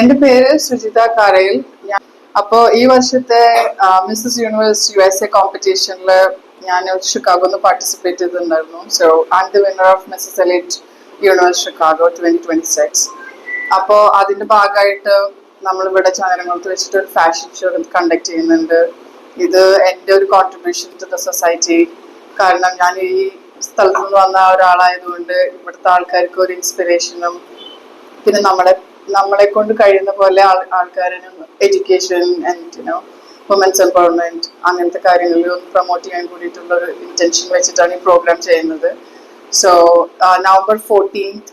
എന്റെ പേര് സുജിത കാരയിൽ. അപ്പോ ഈ വർഷത്തെ Mrs Universe U S A കോമ്പറ്റീഷനിൽ ഞാൻ ഷിക്കാഗോന്ന് പാർട്ടിസിപ്പേറ്റ് ചെയ്തിട്ടുണ്ടായിരുന്നു. So and the winner of Mrs elite universe Chicago twenty twenty six അപ്പോൾ അതിന്റെ ഭാഗമായിട്ട് നമ്മൾ ഇവിടെ ചാനലുകൾക്ക് വെച്ചിട്ട് ഒരു ഫാഷൻ ഷോ കണ്ടക്ട് ചെയ്യുന്നുണ്ട്. ഇത് എന്റെ ഒരു കോൺട്രിബ്യൂഷൻ ടു ദ സൊസൈറ്റി കാരണം ഞാൻ ഈ സ്ഥലത്ത് നിന്ന് വന്ന ഒരാളായതുകൊണ്ട് ഇവിടുത്തെ ആൾക്കാർക്ക് ഒരു ഇൻസ്പിറേഷനും പിന്നെ നമ്മളെ നമ്മളെ കൊണ്ട് കഴിയുന്ന പോലെ all education and you know women's empowerment അങ്ങനത്തെ കാര്യങ്ങളിൽ ഒന്ന് പ്രൊമോട്ട് ചെയ്യാൻ കൂടിയിട്ടുള്ള ഒരു ഇന്റൻഷൻ വെച്ചിട്ടാണ് ഈ പ്രോഗ്രാം ചെയ്യുന്നത്. So November fourteenth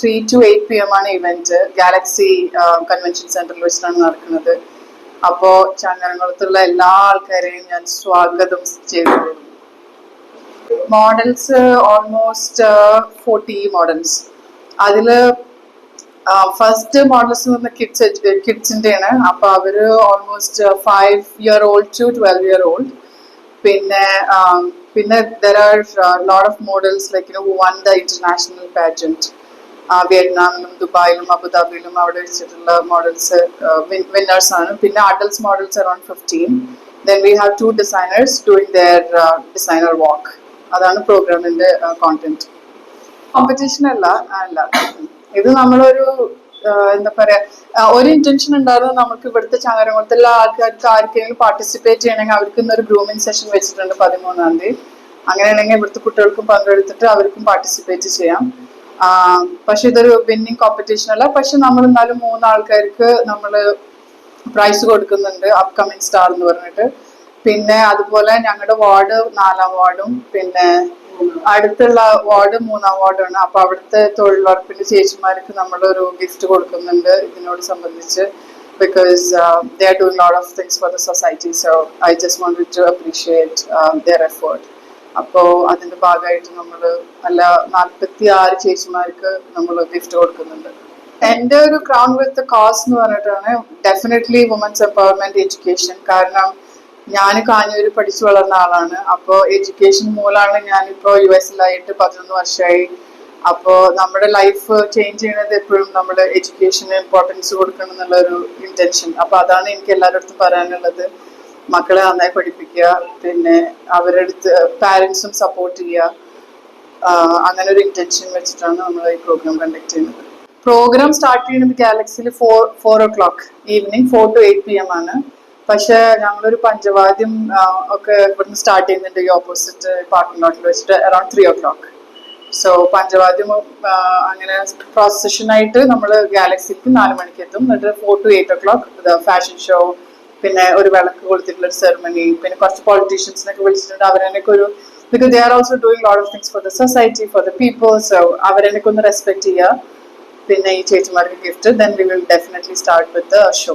three to eight P M ആണ് ഇവന്റ് ഗാലക്സി കൺവെൻഷൻ സെന്ററിൽ വെച്ചിട്ടാണ് നടക്കുന്നത്. അപ്പോൾ ചങ്ങനകുളത്തുള്ള എല്ലാ ആൾക്കാരെയും ഞാൻ സ്വാഗതം ചെയ്തു മോഡൽസ് ഓൾമോസ്റ്റ് ഫോർട്ടി മോഡൽസ് അതിൽ ഫസ്റ്റ് മോഡൽസ് വന്ന കിഡ്സ് കിഡ്സിന്റെയാണ് അപ്പൊ അവർ almost five year old to twelve year old പിന്നെ പിന്നെ there are lot of models like you won the international pageant വിയറ്റ്നാമിലും ദുബായിലും അബുദാബിയിലും അവിടെ വെച്ചിട്ടുള്ള മോഡൽസ് വിന്നേഴ്സ് ആണ്. പിന്നെ adults models around fifteen then we have two designers doing their designer walk അതാണ് പ്രോഗ്രാമിന്റെ കോണ്ടന്റ് കോമ്പറ്റീഷൻ അല്ല അല്ല. ഇത് നമ്മളൊരു എന്താ പറയാ ഒരു ഇന്റൻഷൻ ഉണ്ടായിരുന്നു നമുക്ക് ഇവിടുത്തെ ചങ്ങരംകുളത്തുള്ള ആൾക്കാർക്ക് ആർക്കെങ്കിലും പാർട്ടിസിപ്പേറ്റ് ചെയ്യണമെങ്കിൽ അവർക്ക് ഇന്നൊരു ഗ്രൂമിംഗ് സെഷൻ വെച്ചിട്ടുണ്ട് പതിമൂന്നാം തീയതി. അങ്ങനെയാണെങ്കിൽ ഇവിടുത്തെ കുട്ടികൾക്കും പങ്കെടുത്തിട്ട് അവർക്കും പാർട്ടിസിപ്പേറ്റ് ചെയ്യാം. പക്ഷെ ഇതൊരു വിന്നിങ് കോമ്പറ്റീഷൻ അല്ല. പക്ഷെ നമ്മൾ എന്നാലും മൂന്നാൾക്കാർക്ക് നമ്മൾ പ്രൈസ് കൊടുക്കുന്നുണ്ട് അപ്കമിങ് സ്റ്റാർ എന്ന് പറഞ്ഞിട്ട്. പിന്നെ അതുപോലെ ഞങ്ങളുടെ വാർഡ് നാലാം വാർഡും പിന്നെ അടുത്തുള്ള വാർഡ് മൂന്നാം വാർഡാണ്. അപ്പൊ അവിടുത്തെ തൊഴിലുറപ്പിന്റെ ചേച്ചിമാർക്ക് നമ്മളൊരു ഗിഫ്റ്റ് കൊടുക്കുന്നുണ്ട് ഇതിനോട് സംബന്ധിച്ച്. Because they are doing lot of things for the society so I just want to appreciate their effort അപ്പോ അതിന്റെ ഭാഗമായിട്ട് നമ്മൾ അല്ല നാൽപ്പത്തി ആറ് ചേച്ചിമാർക്ക് നമ്മൾ ഗിഫ്റ്റ് കൊടുക്കുന്നുണ്ട്. എന്റെ ഒരു ക്രൗൺ വിത്ത് കോസ് എന്ന് പറഞ്ഞിട്ടാണ് ഡെഫിനറ്റ്ലി വുമൻസ് എംപവർമെന്റ് എഡ്യൂക്കേഷൻ കാരണം ഞാൻ കാഞ്ഞൂര് പഠിച്ചു വളർന്ന ആളാണ്. അപ്പോ എഡ്യൂക്കേഷൻ മൂലമാണ് ഞാനിപ്പോ യു എസിലായിട്ട് പതിനൊന്ന് വർഷമായി അപ്പോ നമ്മുടെ ലൈഫ് ചേഞ്ച് ചെയ്യുന്നത് എപ്പോഴും നമ്മൾ എഡ്യൂക്കേഷന് ഇമ്പോർട്ടൻസ് കൊടുക്കണം എന്നുള്ള ഒരു ഇന്റൻഷൻ അപ്പൊ അതാണ് എനിക്ക് എല്ലാവരുടെ പറയാനുള്ളത്. മക്കളെ നന്നായി പഠിപ്പിക്കുക പിന്നെ അവരുടെ അടുത്ത് പാരൻസും സപ്പോർട്ട് ചെയ്യുക. അങ്ങനെ ഒരു ഇന്റൻഷൻ വെച്ചിട്ടാണ് നമ്മൾ ഈ പ്രോഗ്രാം കണ്ടക്ട് ചെയ്യുന്നത്. പ്രോഗ്രാം സ്റ്റാർട്ട് ചെയ്യുന്നത് ഗാലക്സിയിൽ four four o'clock evening four to eight P M ആണ്. പക്ഷെ ഞങ്ങളൊരു പഞ്ചവാദ്യം ഒക്കെ ഇവിടുന്ന് സ്റ്റാർട്ട് ചെയ്യുന്നുണ്ട് ഈ ഓപ്പോസിറ്റ് പാർക്കിംഗ് ലോട്ടിൽ വെച്ചിട്ട് around three o'clock so പഞ്ചവാദ്യം അങ്ങനെ പ്രോസഷൻ ആയിട്ട് നമ്മൾ ഗാലക്സിക്ക് നാല് മണിക്ക് എത്തും. എന്നിട്ട് four to eight o'clock fashion show പിന്നെ ഒരു വിളക്ക് കൊടുത്തിട്ടുള്ള ഒരു സെറമണി പിന്നെ കുറച്ച് പൊളിറ്റീഷ്യൻസിനൊക്കെ വിളിച്ചിട്ടുണ്ട്. അവരെന്നൊക്കെ ഒരു because they are also doing lot of things for the society for the people so അവരെന്നൊക്കെ ഒന്ന് റെസ്പെക്ട് ചെയ്യുക. പിന്നെ ഈ ചേച്ചിമാർക്ക് gift then we will definitely start with show